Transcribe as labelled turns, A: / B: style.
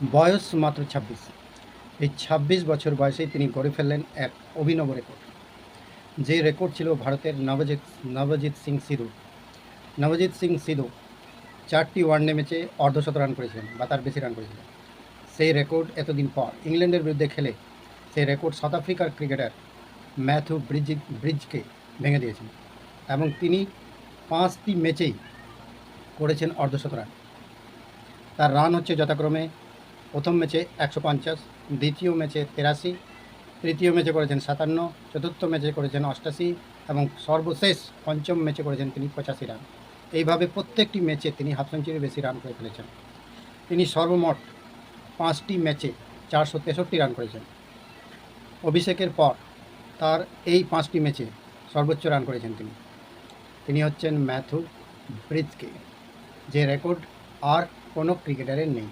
A: বয়স মাত্র ছাব্বিশ। এই ছাব্বিশ বছর বয়সেই তিনি গড়ে ফেললেন এক অভিনব রেকর্ড, যে রেকর্ড ছিল ভারতের নবজিৎ নবজিৎ সিং সিধু। নবজিৎ সিং সিধু চারটি ওয়ানডে ম্যাচে অর্ধশত রান করেছিলেন বা তার বেশি রান করেছিলেন। সেই রেকর্ড এতদিন পর ইংল্যান্ডের বিরুদ্ধে খেলে সেই রেকর্ড সাউথ আফ্রিকার ক্রিকেটার ম্যাথু ব্রিজ ব্রিজকে ভেঙে দিয়েছেন এবং তিনি পাঁচটি ম্যাচেই করেছেন অর্ধশত রান। তার রান হচ্ছে যথাক্রমে প্রথম ম্যাচে একশো পঞ্চাশ, দ্বিতীয় ম্যাচে তেরাশি, তৃতীয় ম্যাচে করেছেন সাতান্ন, চতুর্থ ম্যাচে করেছেন অষ্টাশি এবং সর্বশেষ পঞ্চম ম্যাচে করেছেন তিনি পঁচাশি রান। এইভাবে প্রত্যেকটি ম্যাচে তিনি হাফ সেঞ্চুরির বেশি রান করে ফেলেছেন। তিনি সর্বমোট পাঁচটি ম্যাচে চারশো তেষট্টি রান করেছেন। অভিষেকের পর তার এই পাঁচটি ম্যাচে সর্বোচ্চ রান করেছেন তিনি। তিনি হচ্ছেন ম্যাথু ব্রিজকে, যে রেকর্ড আর কোনো ক্রিকেটারের নেই।